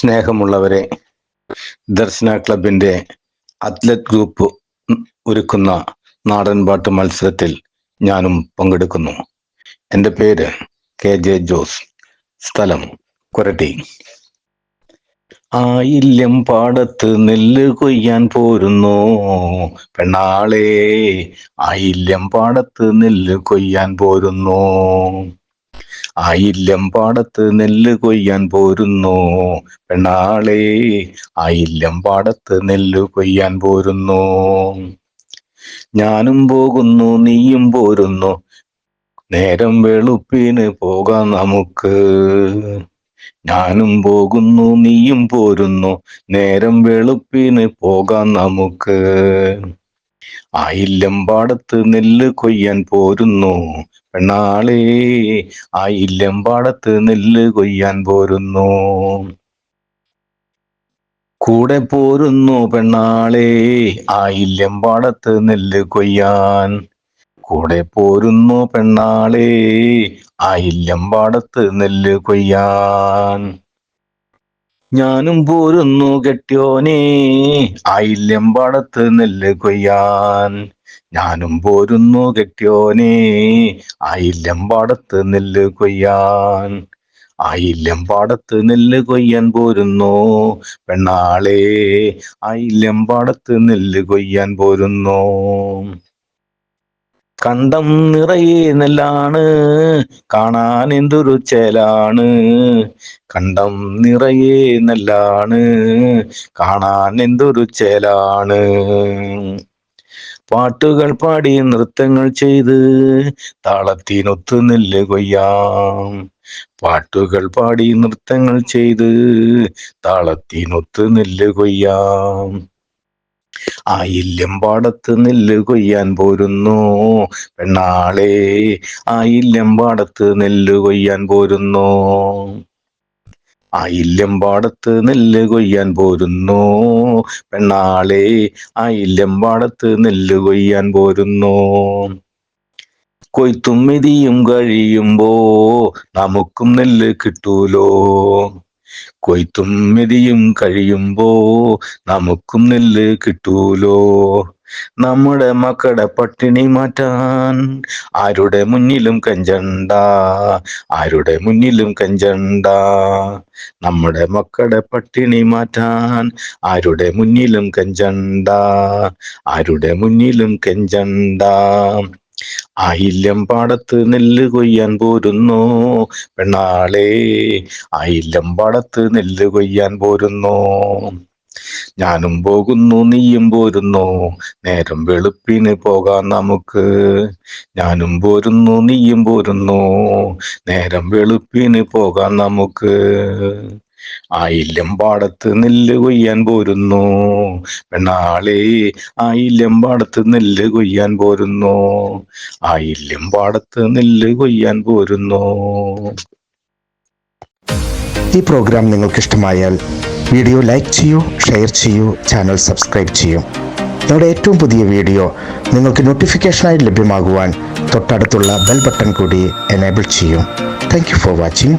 സ്നേഹമുള്ളവരെ ദർശന ക്ലബിന്റെ athlete group ഒരുക്കുന്ന നാടൻപാട്ട് മത്സരത്തിൽ ഞാനും പങ്കെടുക്കുന്നു. എന്റെ പേര് കെ ജെ ജോസ്. സ്ഥലം കൊരട്ടി. ആയില്യം പാടത്ത് നെല്ല് കൊയ്യാൻ പോരുന്നു. പെണ്ണാളേ ആയില്യം പാടത്ത് നെല്ല് കൊയ്യാൻ പോരുന്നു. ആയില്യം പാടത്ത് നെല്ല് കൊയ്യാൻ പോരുന്നു. പെണ്ണാളെ ആയില്ലം പാടത്ത് നെല്ല് കൊയ്യാൻ പോരുന്നു. ഞാനും പോകുന്നു നീയും പോരുന്നു. നേരം വെളുപ്പിന് പോകാം നമുക്ക്. ഞാനും പോകുന്നു നീയും പോരുന്നു. നേരം വെളുപ്പിന് പോകാം നമുക്ക്. ആയില്യം പാടത്ത് നെല്ല് കൊയ്യാൻ പോരുന്നു. പെണ്ണാളേ ആയില്ലമ്പാടത്ത് നെല്ല് കൊയ്യാൻ പോരുന്നു. കൂടെ പോരുന്നു പെണ്ണാളേ ആയില്ലമ്പാടത്ത് നെല്ല് കൊയ്യാൻ. കൂടെ പോരുന്നു പെണ്ണാളേ ആയില്ലമ്പാടത്ത് നെല്ല് കൊയ്യാൻ. ഞാനും പോരുന്നു കെട്ടിയോനെ. ആയില്യം പാടത്ത് നെല്ല് കൊയ്യാൻ. ഞാനും പോരുന്നു കെട്ടിയോനെ. ആയില്യം പാടത്ത് നെല്ല് കൊയ്യാൻ. ആയില്യം പാടത്ത് നെല്ല് കൊയ്യാൻ പോരുന്നു. പെണ്ണാളെ ആയില്യം പാടത്ത് നെല്ല് കൊയ്യാൻ പോരുന്നു. കണ്ടം നിറയെ നെല്ലാണ് കാണാൻ എന്തൊരു ചേലാണ്. കണ്ടം നിറയെ നെല്ലാണ് കാണാൻ എന്തൊരു ചേലാണ്. പാട്ടുകൾ പാടി നൃത്തങ്ങൾ ചെയ്ത് താളത്തിനൊത്ത് നെല്ല് കൊയ്യാം. പാട്ടുകൾ പാടി നൃത്തങ്ങൾ ചെയ്ത് താളത്തിനൊത്ത് നെല്ല് കൊയ്യാം. ആയില്യം ഇല്ലമ്പാടത്ത് നെല്ല് കൊയ്യാൻ പോരുന്നു. പെണ്ണാളെ ആ ഇല്ലമ്പാടത്ത് നെല്ല് കൊയ്യാൻ പോരുന്നു. ആയില്യം പാടത്ത് നെല്ല് കൊയ്യാൻ പോരുന്നു. പെണ്ണാളെ ആയില്യം പാടത്ത് നെല്ല് കൊയ്യാൻ പോരുന്നു. കൊയ്ത്തും മെതിയും കഴിയുമ്പോ നമുക്കും നെല്ല് കിട്ടൂലോ? കൊയ്ത്തും മെതിയും കഴിയുമ്പോ നമുക്കും നെല്ല് കിട്ടൂലോ? നമ്മുടെ മക്കളുടെ പട്ടിണി മാറ്റാൻ ആരുടെ മുന്നിലും കഞ്ചണ്ട? ആരുടെ മുന്നിലും കഞ്ചണ്ട? നമ്മുടെ മക്കളുടെ പട്ടിണി മാറ്റാൻ ആരുടെ മുന്നിലും കഞ്ചണ്ട? ആരുടെ മുന്നിലും കെഞ്ചണ്ട? ആയില്യം പാടത്ത് നെല്ല് കൊയ്യാൻ പോരുന്നു. പെണ്ണാളെ ആയില്യം പാടത്ത് നെല്ല് കൊയ്യാൻ പോരുന്നു. ഞാനും പോകുന്നു നീയും പോരുന്നു. നേരം വെളുപ്പിന് പോകാം നമുക്ക്. ഞാനും പോരുന്നു നീയും പോരുന്നു. നേരം വെളുപ്പിന് പോകാം നമുക്ക്. ആയില്യം പാടത്ത് നെല്ല് കൊയ്യാൻ പോരുന്നു. പെണ്ണാളെ ആയില്യം പാടത്ത് നെല്ല് കൊയ്യാൻ പോരുന്നു. ആയില്യം പാടത്ത് നെല്ല് കൊയ്യാൻ പോരുന്നു. ഈ പ്രോഗ്രാം നിങ്ങൾക്ക് ഇഷ്ടമായാൽ വീഡിയോ ലൈക്ക് ചെയ്യൂ ഷെയർ ചെയ്യൂ ചാനൽ സബ്സ്ക്രൈബ് ചെയ്യൂ. ഞങ്ങളുടെ ഏറ്റവും പുതിയ വീഡിയോ നിങ്ങൾക്ക് നോട്ടിഫിക്കേഷനായി ലഭ്യമാകുവാൻ തൊട്ടടുത്തുള്ള ബെൽ ബട്ടൺ കൂടി എനേബിൾ ചെയ്യൂ. Thank for watching